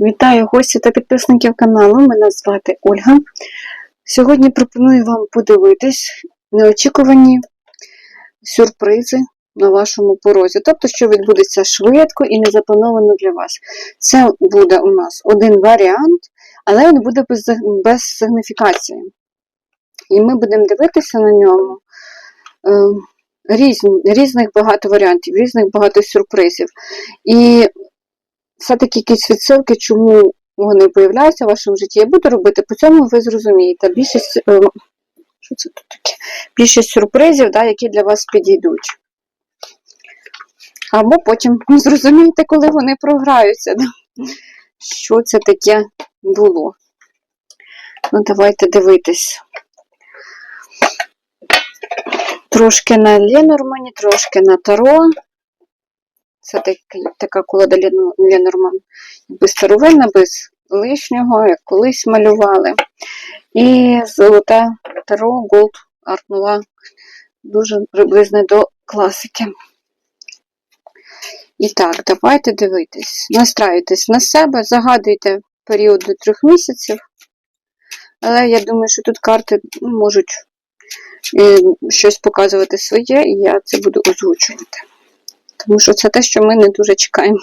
Вітаю гості та підписників каналу. Мене звати Ольга. Сьогодні пропоную вам подивитись неочікувані сюрпризи на вашому порозі. Тобто, що відбудеться швидко і не заплановано для вас. Це буде у нас один варіант, але він буде без, без сигніфікації. І ми будемо дивитися на ньому. Е, різні, різних багато варіантів, різних багато сюрпризів. І все-таки якісь відсилки, чому вони появляються в вашому житті, я буду робити, по цьому ви зрозумієте. Більшість, е, що це тут таке? Більшість сюрпризів, да, які для вас підійдуть. Або потім зрозумієте, коли вони програються. Да? Що це таке було. Ну, давайте дивитись. Трошки на Ленормані, трошки на Таро. Це такий, така колода Лен- Ленорман. Без старовина, без лишнього, як колись малювали. І золоте Таро Gold Art Nouveau. Дуже приблизно до класики. І так, давайте дивитись. Настраюйтесь на себе, загадуйте період до трьох місяців. Але я думаю, що тут карти ну, можуть е, щось показувати своє, і я це буду озвучувати. Тому що це те, що ми не дуже чекаємо.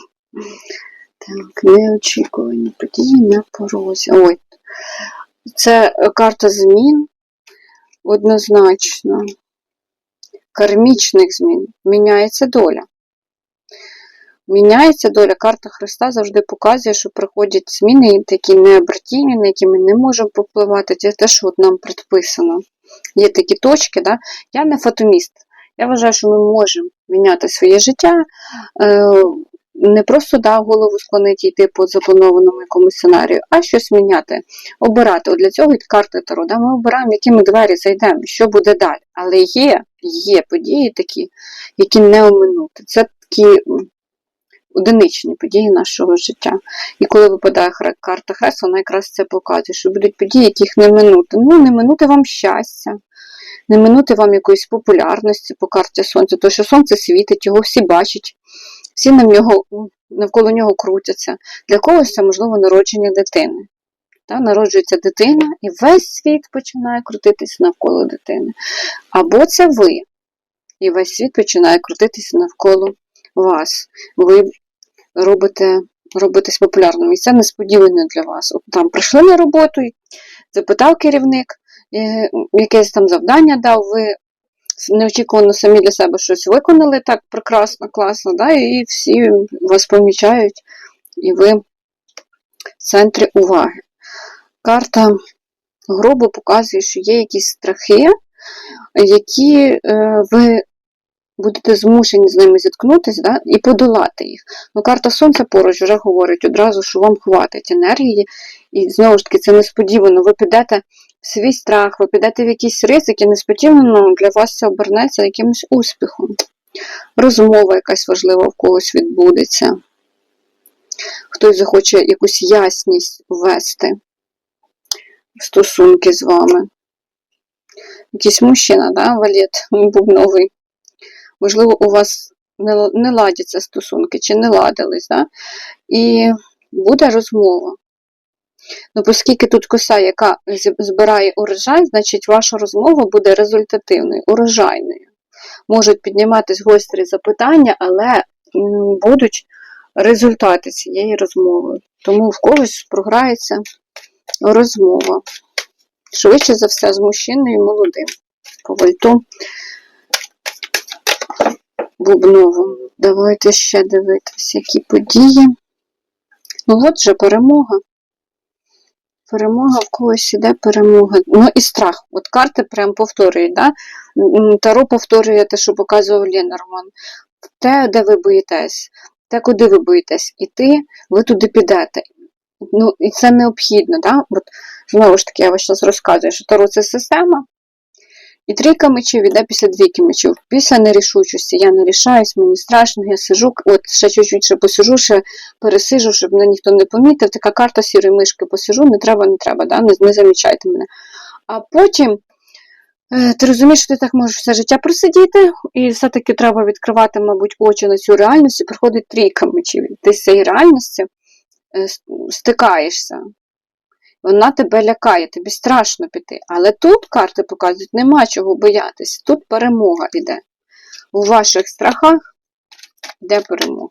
Так, неочікувані події на порозі. Ой, це карта змін однозначно. Кармічних змін. Міняється доля. Міняється доля. Карта Христа завжди показує, що приходять зміни, такі необратимі, на які ми не можемо попливати. Це те, що от нам предписано. Є такі точки, да? я не фатуміст. Я вважаю, що ми можемо міняти своє життя, е, не просто да, голову склонити йти по запланованому якомусь сценарію, а щось міняти, обирати. От для цього і карти Таро. Да, ми обираємо, які ми двері зайдемо, що буде далі. Але є, є події такі, які не оминути. Це такі одиничні події нашого життя. І коли випадає карта Хрест, вона якраз це показує, що будуть події, яких не минути. Ну, не минути вам щастя не минути вам якоїсь популярності по карті сонця, тому що сонце світить, його всі бачать, всі на нього, навколо нього крутяться. Для когось це можливо народження дитини. Та, народжується дитина, і весь світ починає крутитися навколо дитини. Або це ви, і весь світ починає крутитися навколо вас. Ви робите, робитесь популярним. І це несподівано для вас. От там прийшли на роботу, запитав керівник, якесь там завдання дав, ви неочікувано самі для себе щось виконали так прекрасно, класно, да, і всі вас помічають, і ви в центрі уваги. Карта гробу показує, що є якісь страхи, які е, ви будете змушені з ними зіткнутися да, і подолати їх. Ну, карта Сонця поруч вже говорить одразу, що вам хватить енергії, і знову ж таки, це несподівано. Ви підете свій страх, ви підете в якісь ризики, несподівано для вас це обернеться якимось успіхом. Розмова якась важлива в когось відбудеться. Хтось захоче якусь ясність ввести в стосунки з вами. Якийсь мужчина, да, валет бубновий. Можливо, у вас не, ладяться стосунки чи не ладились, да? і буде розмова. Ну, оскільки тут коса, яка збирає урожай, значить ваша розмова буде результативною, урожайною. Можуть підніматись гострі запитання, але будуть результати цієї розмови. Тому в когось програється розмова. Швидше за все, з мужчиною молодим. По вальту Бубновому. Давайте ще дивитися, які події. Ну, от же перемога. Перемога в когось іде перемога. Ну і страх. От карти прям повторюють, да? Таро повторює те, що показував Ленорман. Те, де ви боїтесь, те, куди ви боїтесь іти, ви туди підете. Ну, і це необхідно, да? От, знову ж таки, я вам зараз розказую, що Таро це система, і трійка мечів іде після двійки мечів. Після нерішучості. Я не рішаюсь, мені страшно, я сижу, от ще чуть-чуть ще посижу, ще пересижу, щоб мене ніхто не помітив. Така карта сірої мишки посижу, не треба, не треба, да? не, не замічайте мене. А потім е, ти розумієш, що ти так можеш все життя просидіти, і все-таки треба відкривати, мабуть, очі на цю реальність, і приходить трійка мечів. Ти з цієї реальності е, стикаєшся. Вона тебе лякає, тобі страшно піти. Але тут карти показують, нема чого боятися. Тут перемога йде. У ваших страхах йде перемога.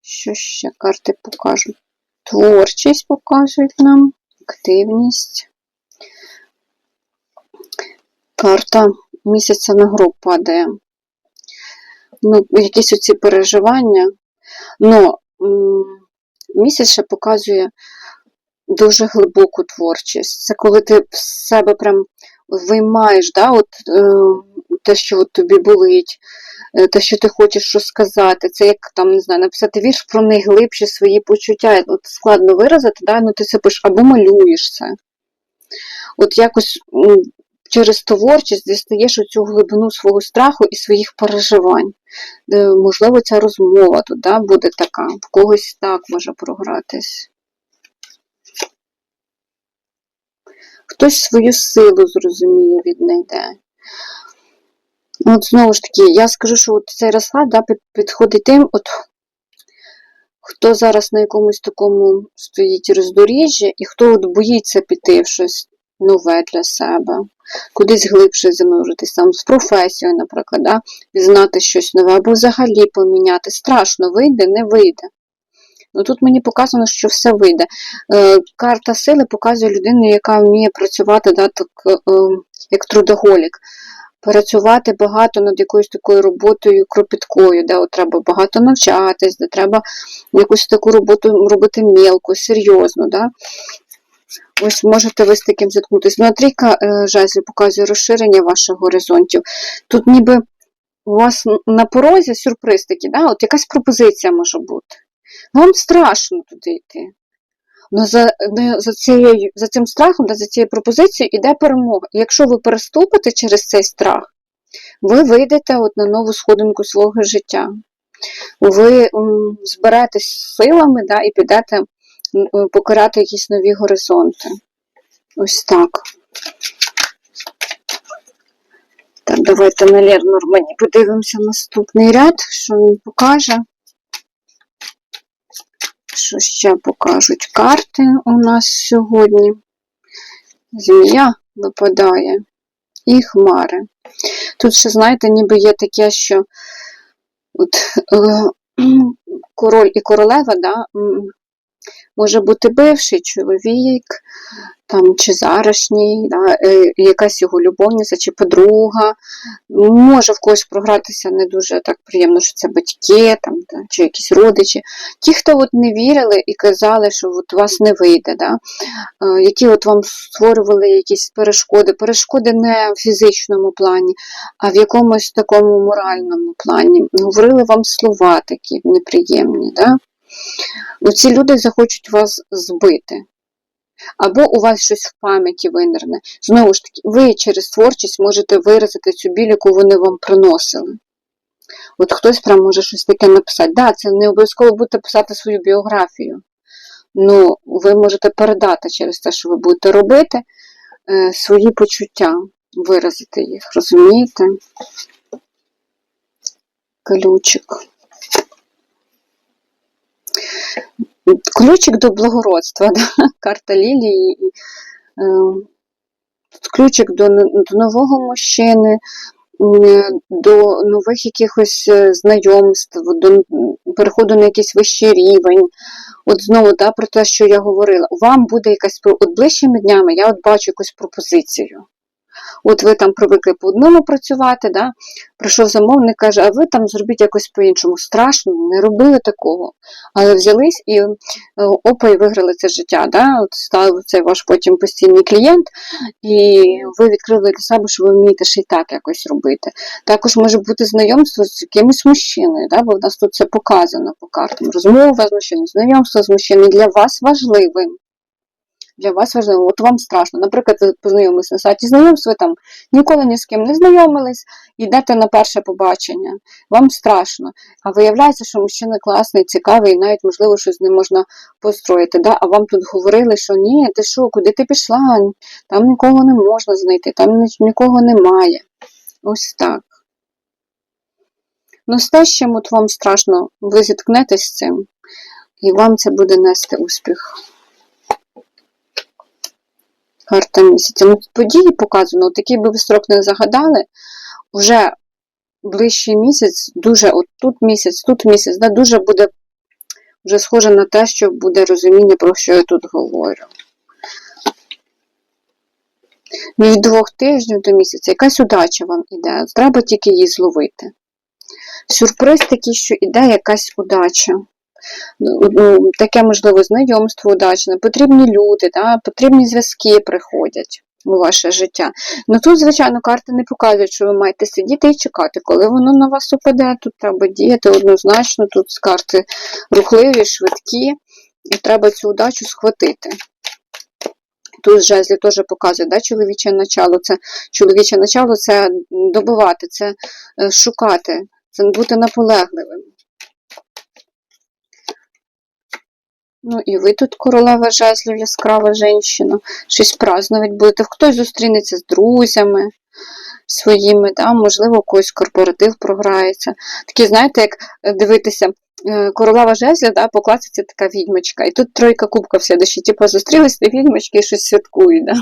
Що ще карти покажуть? Творчість показують нам, активність. Карта місяця на гру падає. Ну, якісь оці переживання. Ну, місяць ще показує дуже глибоку творчість. Це коли ти в себе прям виймаєш, да, от, е, те, що от тобі болить, е, те, що ти хочеш розказати. Це як там, не знаю, написати вірш про найглибші свої почуття. От складно виразити, да, ну ти це пишеш або малюєш це. От якось через творчість дістаєш оцю глибину свого страху і своїх переживань. Е, Можливо, ця розмова тут буде така, в когось так може програтись. Хтось свою силу зрозуміє, віднайде. От знову ж таки, я скажу, що от цей розклад да, підходить тим, от, хто зараз на якомусь такому стоїть роздоріжжі, і хто от боїться піти в щось нове для себе, кудись глибше зануритись, там, з професією, наприклад, да, пізнати щось нове, або взагалі поміняти. Страшно, вийде, не вийде. Ну тут мені показано, що все вийде. Е, карта сили показує людину, яка вміє працювати да, так, е, як трудоголік. Працювати багато над якоюсь такою роботою кропіткою, де от треба багато навчатись, де треба якусь таку роботу робити мілко, серйозно. Да? Ось можете ви з таким зіткнутися. Ну, а трійка е, жезлів показує розширення ваших горизонтів. Тут ніби у вас на порозі сюрприз такий, да? от якась пропозиція може бути. Вам страшно туди йти. Ну, за, за, цією, за цим страхом, за цією пропозицією іде перемога. Якщо ви переступите через цей страх, ви вийдете от на нову сходинку свого життя. Ви зберетесь силами да, і підете е, покоряти якісь нові горизонти. Ось так. Так, давайте на Лернормані подивимося наступний ряд, що він покаже. Що ще покажуть карти у нас сьогодні? Змія випадає і хмари. Тут ще, знаєте, ніби є таке, що от, е, король і королева, да, може бути бивший чоловік, там, чи зарашній, да, е, якась його любовниця, чи подруга. Може в когось програтися не дуже так приємно, що це батьки там, да, чи якісь родичі. Ті, хто от не вірили і казали, що от у вас не вийде, да, е, які от вам створювали якісь перешкоди, перешкоди не в фізичному плані, а в якомусь такому моральному плані. Говорили вам слова такі неприємні. Да? Оці люди захочуть вас збити. Або у вас щось в пам'яті винерне. Знову ж таки, ви через творчість можете виразити цю біль, яку вони вам приносили. От хтось прям може щось таке написати. Так, да, це не обов'язково будете писати свою біографію. Ну, ви можете передати через те, що ви будете робити, е, свої почуття, виразити їх, розумієте? Ключик. Ключик до благородства, да? карта лілії. і, е, ключик до, до нового мужчини, до нових якихось е, знайомств, до переходу на якийсь вищий рівень. От знову да, про те, що я говорила, вам буде якась от ближчими днями я от бачу якусь пропозицію. От ви там привикли по одному працювати, да? прийшов замовник, каже, а ви там зробіть якось по-іншому. Страшно, не робили такого. Але взялись і е, опа, і виграли це життя. Да? От став цей ваш потім постійний клієнт, і ви відкрили для себе, що ви вмієте ще й так якось робити. Також може бути знайомство з якимось мужчиною, да? бо в нас тут це показано по картам. Розмова з мужчиною, знайомство з мужчиною для вас важливим. Для вас важливо, от вам страшно. Наприклад, ви познайомилися на сайті знайомств, ви там ніколи ні з ким не знайомились, йдете на перше побачення, вам страшно. А виявляється, що мужчина класний, цікавий, і навіть, можливо, щось з ним можна построїти. Да? А вам тут говорили, що ні, ти що, куди ти пішла? Там нікого не можна знайти, там нікого немає. Ось так. Ну, з те, з чим от вам страшно, ви зіткнетесь з цим. І вам це буде нести успіх. Карта місяця. Ну, події показано, от який би ви строк не загадали, вже ближчий місяць, дуже от тут місяць, тут місяць, да, дуже буде вже схоже на те, що буде розуміння, про що я тут говорю. Від двох тижнів до місяця якась удача вам іде, треба тільки її зловити. Сюрприз такий, що іде якась удача. Ну, Таке, можливо, знайомство удачне, потрібні люди, да? потрібні зв'язки приходять у ваше життя. Ну тут, звичайно, карти не показують, що ви маєте сидіти і чекати, коли воно на вас упаде. Тут треба діяти однозначно, тут карти рухливі, швидкі, і треба цю удачу схватити. Тут жезлі теж показують, да, чоловіче начало. Це чоловіче начало це добивати, це е, шукати, це бути наполегливим. Ну, і ви тут королева жезлів, яскрава жінка. Щось празднувати будете. Хтось зустрінеться з друзями своїми, да? можливо, когось корпоратив програється. Такі, знаєте, як дивитися, е, королева жезлів, да, покласиться така відьмочка. І тут тройка кубка в слідущі. Типу, зустрілись відьмочки і щось святкують. Да?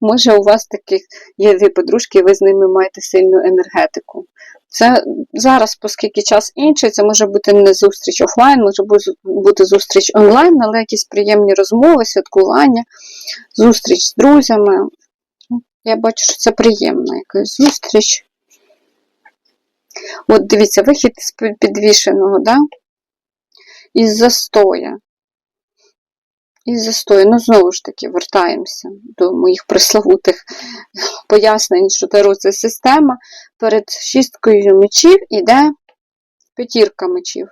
Може, у вас таких є дві подружки, і ви з ними маєте сильну енергетику. Це зараз, оскільки час інший, це може бути не зустріч офлайн, може бути зустріч онлайн, але якісь приємні розмови, святкування, зустріч з друзями. Я бачу, що це приємна якась зустріч. От дивіться, вихід з підвішеного, да? із застоя. Із застою. Ну, знову ж таки, вертаємося до моїх пресловутих пояснень, що Таро це система. Перед шісткою мечів іде п'ятірка мечів.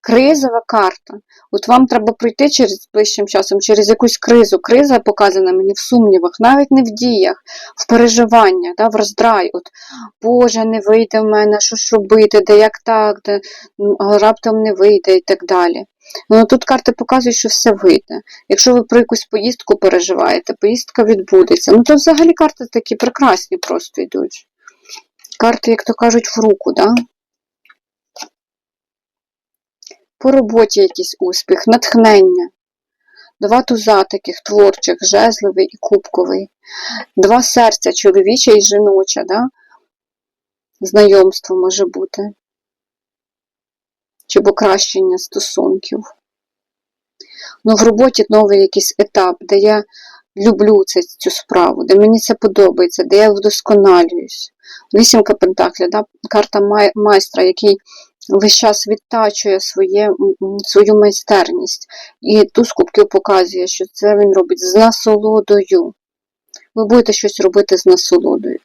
Кризова карта. От вам треба пройти через ближчим часом, через якусь кризу. Криза показана мені в сумнівах, навіть не в діях, в переживання, да, в роздрай. От, Боже, не вийде в мене, що ж робити, де як так, де раптом не вийде і так далі. Ну, Тут карти показують, що все вийде. Якщо ви про якусь поїздку переживаєте, поїздка відбудеться. Ну, то взагалі карти такі прекрасні просто йдуть. Карти, як то кажуть, в руку, да? По роботі якийсь успіх, натхнення. Два туза таких творчих, жезловий і кубковий. Два серця чоловіче і жіноче, да? знайомство може бути чи покращення стосунків. Ну, в роботі новий якийсь етап, де я люблю це, цю справу, де мені це подобається, де я вдосконалююсь. Вісімка Пентаклів, да? карта майстра, який весь час відтачує своє, свою майстерність. І ту кубків показує, що це він робить з насолодою. Ви будете щось робити з насолодою.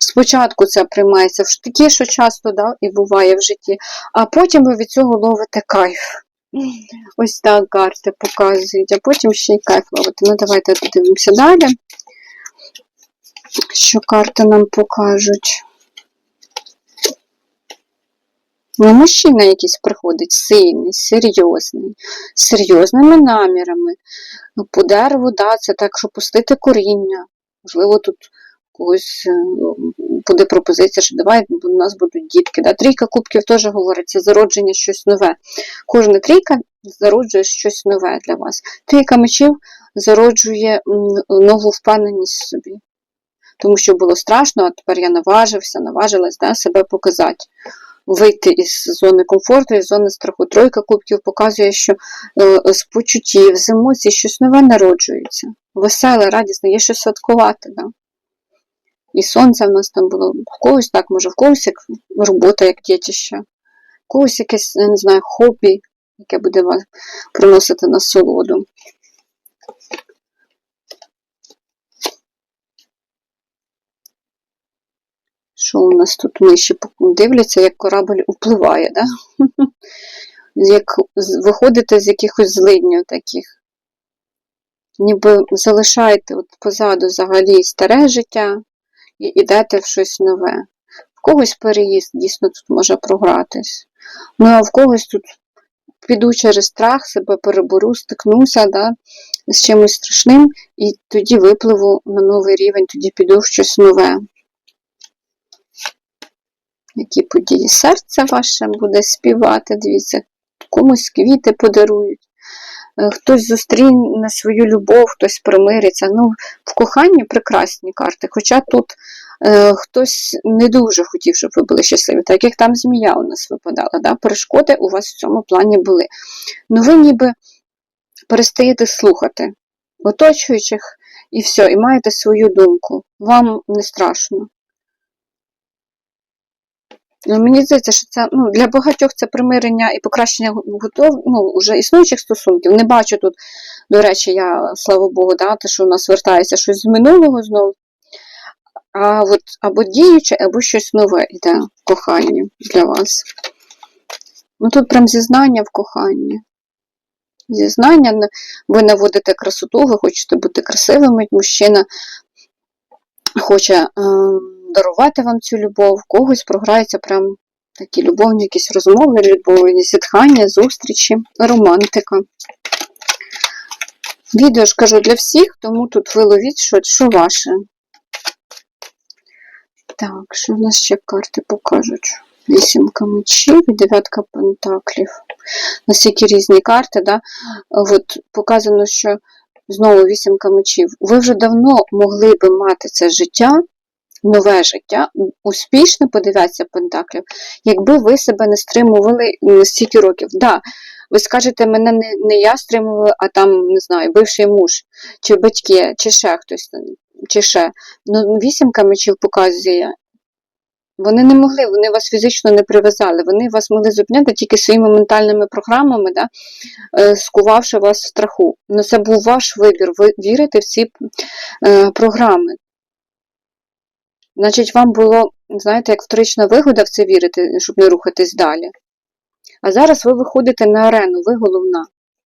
Спочатку це приймається в штики, що часто да, і буває в житті, а потім ви від цього ловите кайф. Ось так карти показують, а потім ще й кайф ловите. Ну, давайте подивимося далі, що карти нам покажуть. Ну, мужчина якийсь приходить сильний, серйозний, з серйозними намірами. По дереву, да, це так, що пустити коріння. Можливо, тут когось е, буде пропозиція, що давай у нас будуть дітки. Да? Трійка кубків теж говорить, це зародження щось нове. Кожна трійка зароджує щось нове для вас. Трійка мечів зароджує нову впевненість в собі. Тому що було страшно, а тепер я наважився, наважилась да, себе показати. Вийти із зони комфорту, із зони страху. Тройка кубків показує, що е, з почуттів, з емоцій щось нове народжується. Веселе, радісне, є щось святкувати. Да? І сонце в нас там було. В когось так, може, в когось як робота, як дітище, в когось якесь, я не знаю, хобі, яке буде вас приносити насолоду. Що у нас тут миші дивляться, як корабль впливає, да? як виходите з якихось злиднів таких. Ніби залишаєте от позаду взагалі старе життя, і йдете в щось нове. В когось переїзд дійсно тут може програтись. Ну, а в когось тут піду через страх, себе перебору, стикнуся да, з чимось страшним, і тоді випливу на новий рівень, тоді піду в щось нове. Які події серце ваше буде співати, дивіться, комусь квіти подарують, хтось зустріне свою любов, хтось примириться. Ну, в коханні прекрасні карти, хоча тут е, хтось не дуже хотів, щоб ви були щасливі, так як там змія у нас випадала. Да? Перешкоди у вас в цьому плані були. Ну ви ніби перестаєте слухати оточуючих і все, і маєте свою думку. Вам не страшно. Ну, Мені здається, що це ну, для багатьох це примирення і покращення готов, ну, вже існуючих стосунків. Не бачу тут, до речі, я, слава Богу, да, те, що у нас вертається щось з минулого знову. А от або діюче, або щось нове йде в коханні для вас. Ну тут прям зізнання в коханні. Зізнання, ви наводите красоту, ви хочете бути красивими, мужчина хоче е, дарувати вам цю любов, когось програються прям такі любовні якісь розмови, любовні зітхання, зустрічі, романтика. Відео ж кажу для всіх, тому тут ви ловіть, що, що ваше. Так, що в нас ще карти покажуть? Вісімка мечів і дев'ятка пентаклів. Настільки різні карти, да? От показано, що знову вісімка мечів. Ви вже давно могли би мати це життя, нове життя, успішне по дев'ятці пентаклів, якби ви себе не стримували стільки років. Да, ви скажете, мене не, не я стримувала, а там, не знаю, бивший муж, чи батьки, чи ще хтось, чи ще. Ну, вісімка мечів показує. Вони не могли, вони вас фізично не прив'язали, вони вас могли зупиняти тільки своїми ментальними програмами, да, е, скувавши вас в страху. Ну, це був ваш вибір, ви вірите в ці е, програми. Значить, вам було, знаєте, як вторична вигода в це вірити, щоб не рухатись далі. А зараз ви виходите на арену, ви головна.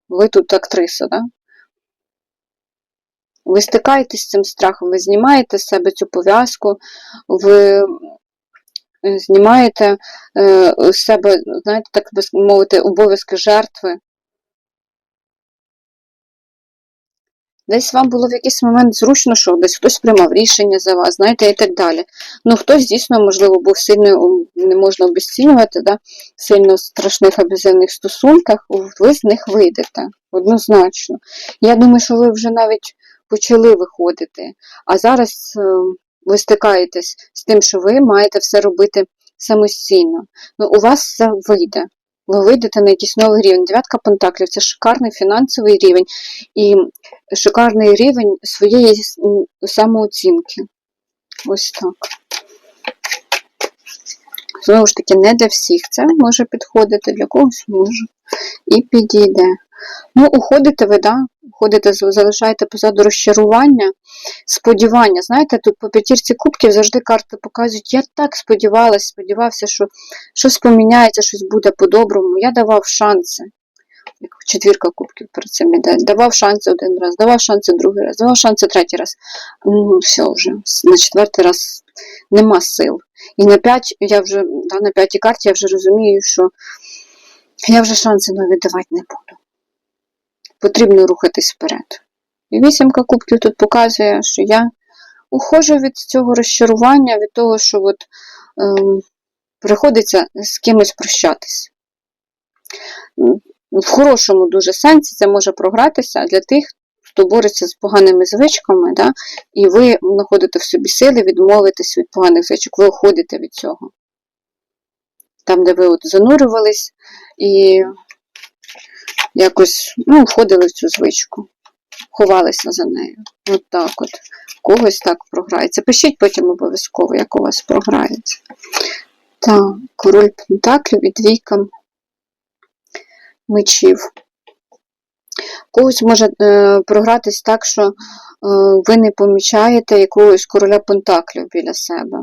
Ви тут актриса, да? Ви стикаєтесь з цим страхом, ви знімаєте з себе цю пов'язку, ви е, знімаєте е, з себе, знаєте, так би мовити, обов'язки жертви. Десь вам було в якийсь момент зручно, що десь хтось приймав рішення за вас, знаєте, і так далі. Ну, хтось дійсно, можливо, був сильно, не можна обесцінювати, да? сильно страшних аб'юзивних стосунках, ви з них вийдете, однозначно. Я думаю, що ви вже навіть почали виходити, а зараз е, ви стикаєтесь з тим, що ви маєте все робити самостійно. Ну, у вас все вийде. Ви вийдете на якийсь новий рівень. Дев'ятка пентаклів це шикарний фінансовий рівень і шикарний рівень своєї самооцінки. Ось так. Знову ж таки, не для всіх це може підходити, для когось може. І підійде. Ну, уходите ви, да? Уходите, залишаєте позаду розчарування, сподівання. Знаєте, тут по п'ятірці кубків завжди карти показують, я так сподівалась, сподівався, що щось поміняється, щось буде по-доброму. Я давав шанси. Як четвірка кубків перед цим іде. Давав шанси один раз, давав шанси другий раз, давав шанси третій раз. Ну, все вже. На четвертий раз нема сил. І на п'ять, я вже, да, на п'ятій карті я вже розумію, що я вже шанси нові давати не буду. Потрібно рухатись вперед. І вісімка кубків тут показує, що я уходжу від цього розчарування, від того, що от, ем, приходиться з кимось прощатись. В хорошому дуже сенсі це може програтися для тих, хто бореться з поганими звичками, да? і ви знаходите в собі сили відмовитись від поганих звичок, ви уходите від цього. Там, де ви от занурювались і якось ну, входили в цю звичку, ховалися за нею. От так от. Когось так програється. Пишіть потім обов'язково, як у вас програється. Так, король пентаклів і двійка мечів. Когось може е, програтись так, що е, ви не помічаєте якогось короля пентаклів біля себе.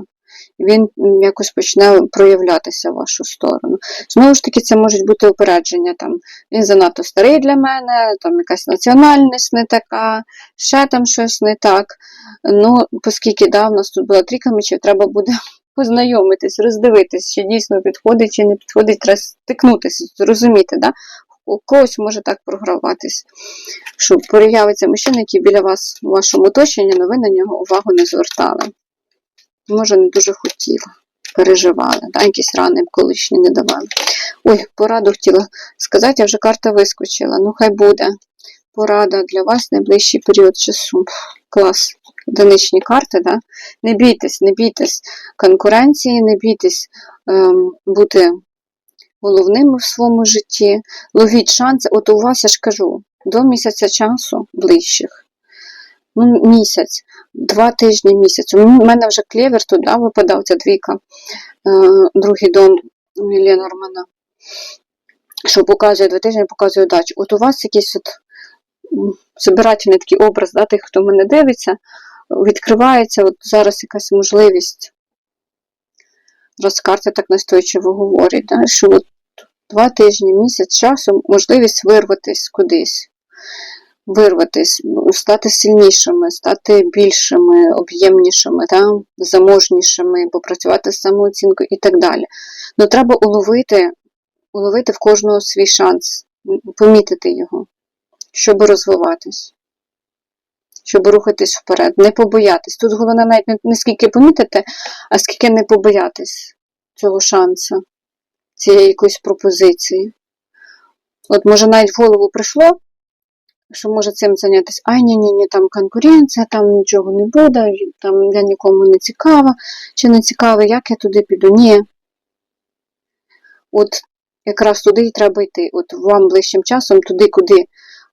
Він якось почне проявлятися в вашу сторону. Знову ж таки, це можуть бути упередження. Там, він занадто старий для мене, там якась національність не така, ще там щось не так. Ну, оскільки да, в нас тут була трійка мечів, треба буде познайомитись, роздивитись, чи дійсно підходить, чи не підходить, треба стикнутися, зрозуміти, да? у когось може так програватись, що проявиться мужчина, який біля вас у вашому оточенні, але ви на нього увагу не звертали. Може, не дуже хотіла переживали, да, якісь рани колишні не давали. Ой, пораду хотіла сказати, а вже карта вискочила. Ну, хай буде. Порада для вас найближчий період часу. Клас. Одиничні карти, да? Не бійтесь, не бійтесь конкуренції, не бійтесь ем, бути головними в своєму житті. Ловіть шанси. От у вас, я ж кажу, до місяця часу ближчих. Ну, місяць, два тижні місяць. У мене вже клевер туди випадав, ця двійка, е, другий дом Ленормана, що показує два тижні, показує удачу. От у вас якийсь от збирательний такий образ, да, тих, хто мене дивиться, відкривається от зараз якась можливість. Раз карти так настойчиво говорять, да, що от два тижні, місяць часу можливість вирватися кудись вирватись, стати сильнішими, стати більшими, об'ємнішими, заможнішими, попрацювати з самооцінкою і так далі. Ну треба уловити, уловити в кожного свій шанс, помітити його, щоб розвиватись, щоб рухатись вперед, не побоятись. Тут головне навіть не скільки помітити, а скільки не побоятись цього шансу, цієї якоїсь пропозиції. От може навіть в голову прийшло, що може цим зайнятися. Ай, ні, ні, ні, там конкуренція, там нічого не буде, там я нікому не цікава, чи не цікаво, як я туди піду. Ні. От якраз туди і треба йти. От вам ближчим часом, туди, куди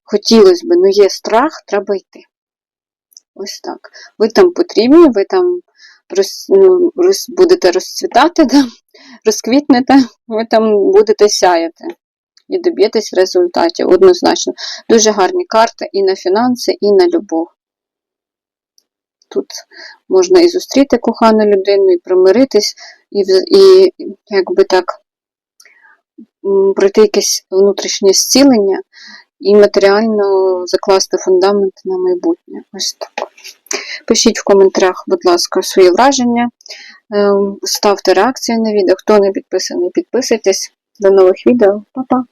хотілося б, ну є страх, треба йти. Ось так. Ви там потрібні, ви там роз, ну, роз, будете розцвітати, да? розквітнете, ви там будете сяяти і доб'єтесь результатів однозначно. Дуже гарні карти і на фінанси, і на любов. Тут можна і зустріти кохану людину, і примиритись, і, і якби так пройти якесь внутрішнє зцілення і матеріально закласти фундамент на майбутнє. Ось так. Пишіть в коментарях, будь ласка, свої враження, ставте реакції на відео. Хто не підписаний, підписуйтесь. До нових відео. Па-па!